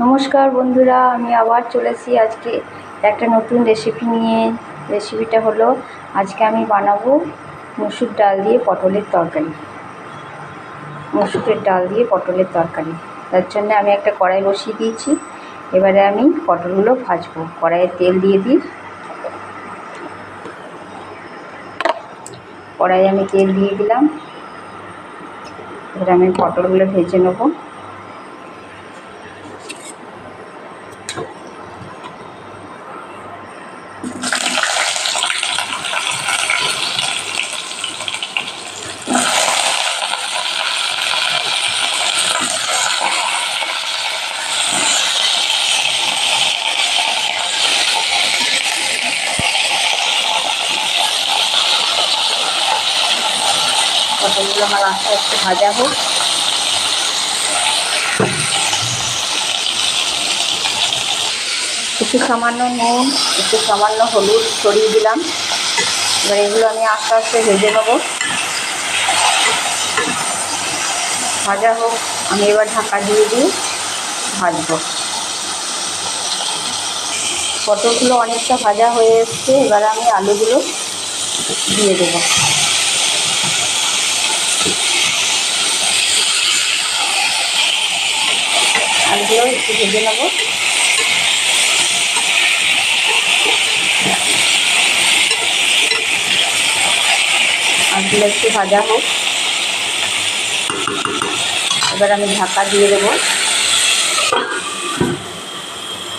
নমস্কার বন্ধুরা, আমি আবার চলেছি আজকে একটা নতুন রেসিপি নিয়ে। রেসিপিটা হলো, আজকে আমি বানাবো মসুর ডাল দিয়ে পটলের তরকারি। মসুরের ডাল দিয়ে পটলের তরকারি। তার জন্য আমি একটা কড়াই বসিয়ে দিয়েছি। এবারে আমি পটলগুলো ভাজবো। কড়াইয়ে তেল দিয়ে দিই। কড়াইয়ে আমি তেল দিয়ে দিলাম। এবারে আমি পটলগুলো ভেজে নেব। পটলগুলো আমার আস্তে আস্তে ভাজা হোক। একটু সামান্য নুন, একটু সামান্য হলুদ ছড়িয়ে দিলাম। এবার এগুলো আমি আস্তে আস্তে ভেজে নেব। ভাজা হোক, আমি এবার ঢাকা দিয়ে দিয়ে ভাজবো। পটলগুলো অনেকটা ভাজা হয়ে এসছে, এবার আমি আলুগুলো দিয়ে দেবো। আলুগুলো একটু ভেজে নেব। আলুগুলো ভাজা হোক এবার আমি ঢাকা দিয়ে দেবো।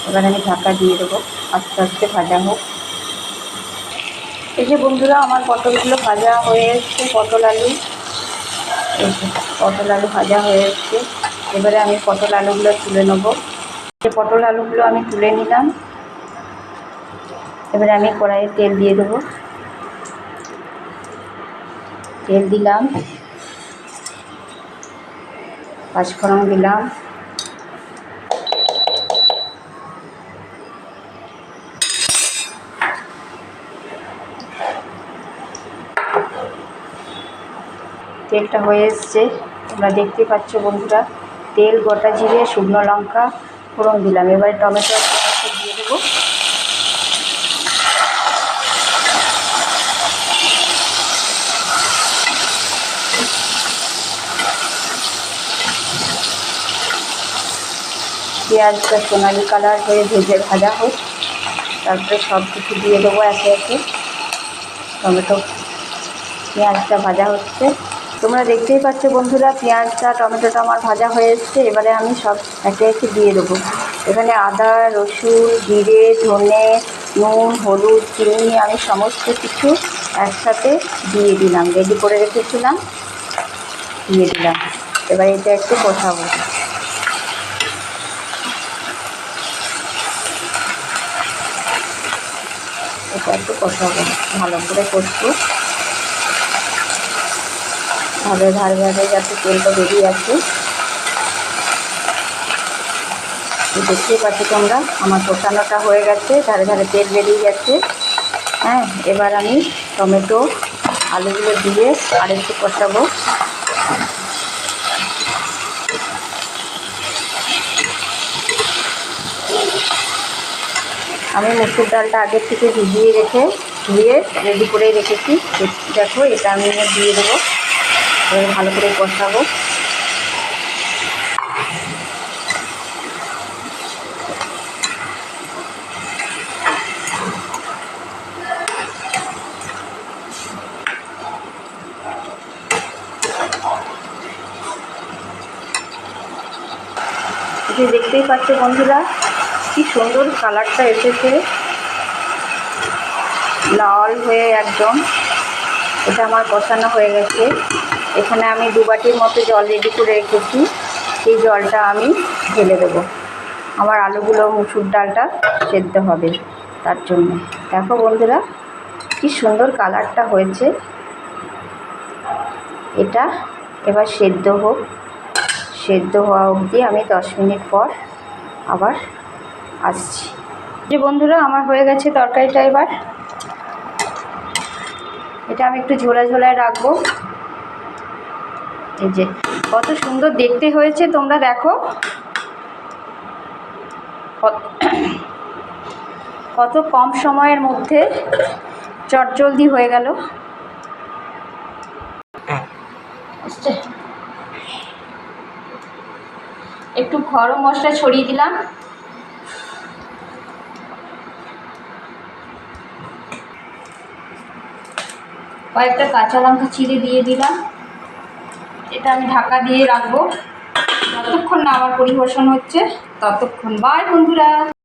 এবার আমি ঢাকা দিয়ে দেবো। আস্তে আস্তে ভাজা হোক। এই যে বন্ধুরা, আমার পটলগুলো ভাজা হয়ে এসছে, পটল আলু। পটল আলু ভাজা হয়ে এসছে। এবারে আমি পটল আলুগুলো তুলে নেব। সে পটল আলুগুলো আমি তুলে নিলাম। এবারে আমি কড়াইয়ে তেল দিয়ে দেবো। তেল দিলাম। পাঁচফোড়ন দিলাম। তেলটা হয়ে এসছে। তোমরা দেখতে পাচ্ছ বন্ধুরা, তেল, গোটা জিরে, শুকনো লঙ্কা, ফোড়ন দিলাম। এবারে টমেটো দিয়ে দেবো। পেঁয়াজটা সোনালি কালার হয়ে ভেজে ভাজা হোক, তারপরে সব কিছু দিয়ে দেবো একে একে। টমেটো, পেঁয়াজটা ভাজা হচ্ছে। তোমরা দেখতেই পাচ্ছ বন্ধুরা, পেঁয়াজটা, টমেটোটা আমার ভাজা হয়ে এসছে। এবারে আমি সব একে একে দিয়ে দেবো। এখানে আদা, রসুন, জিরে, ধনে, নুন, হলুদ, চিনি, আমি সমস্ত কিছু একসাথে দিয়ে দিলাম। রেডি করে রেখেছিলাম, দিয়ে দিলাম। এবার এটা একটু কষাবো। এটা একটু কষাবো, ভালো করে কষবো। ভাবে ধারে ধারে যাতে তেলটা বেরিয়ে আসে। দেখতেই পাচ্ছি তোমরা, আমার কষানোটা হয়ে গেছে, ধারে ধারে তেল বেরিয়ে গেছে হ্যাঁ এবার আমি টমেটো, আলুগুলো দিয়ে আরেকটু কষাবো। আমি মুসুর ডালটা আগের থেকে ভিজিয়ে রেখে, ধুয়ে রেডি করে রেখেছি। দেখো, এটা আমি দিয়ে দেবো। এবার ভালো করে কষাবো। দেখতেই পাচ্ছ বন্ধুরা, কি সুন্দর কালারটা এসেছে। লাল হয়ে একদম, এটা আমার কষানো হয়ে গেছে। এখানে আমি দু বাটির মতো জল রেডি করে রেখেছি। সেই জলটা আমি ঢেলে দেবো। আমার আলুগুলো, মুসুর ডালটা সেদ্ধ হবে তার জন্য। দেখো বন্ধুরা, কি সুন্দর কালারটা হয়েছে। এটা এবার সেদ্ধ হোক। সেদ্ধ হওয়া অবধি আমি দশ মিনিট পর আবার আসছি। যে বন্ধুরা, আমার হয়ে গেছে তরকারিটা এবার। এটা আমি একটু ঝোলা ঝোলায় রাখব। এই যে, কত সুন্দর দেখতে হয়েছে, তোমরা দেখো। কত- কম সময়ের মধ্যে চটজলদি হয়ে গেল। একটু গরম মশলা ছড়িয়ে দিলাম। কয়েকটা কাঁচা লঙ্কা চিড়ে দিয়ে দিলাম। এটা আমি ঢাকা দিয়ে রাখব। যতক্ষণ না আমার পরিবেশন হচ্ছে ততক্ষণ বাই বন্ধুরা।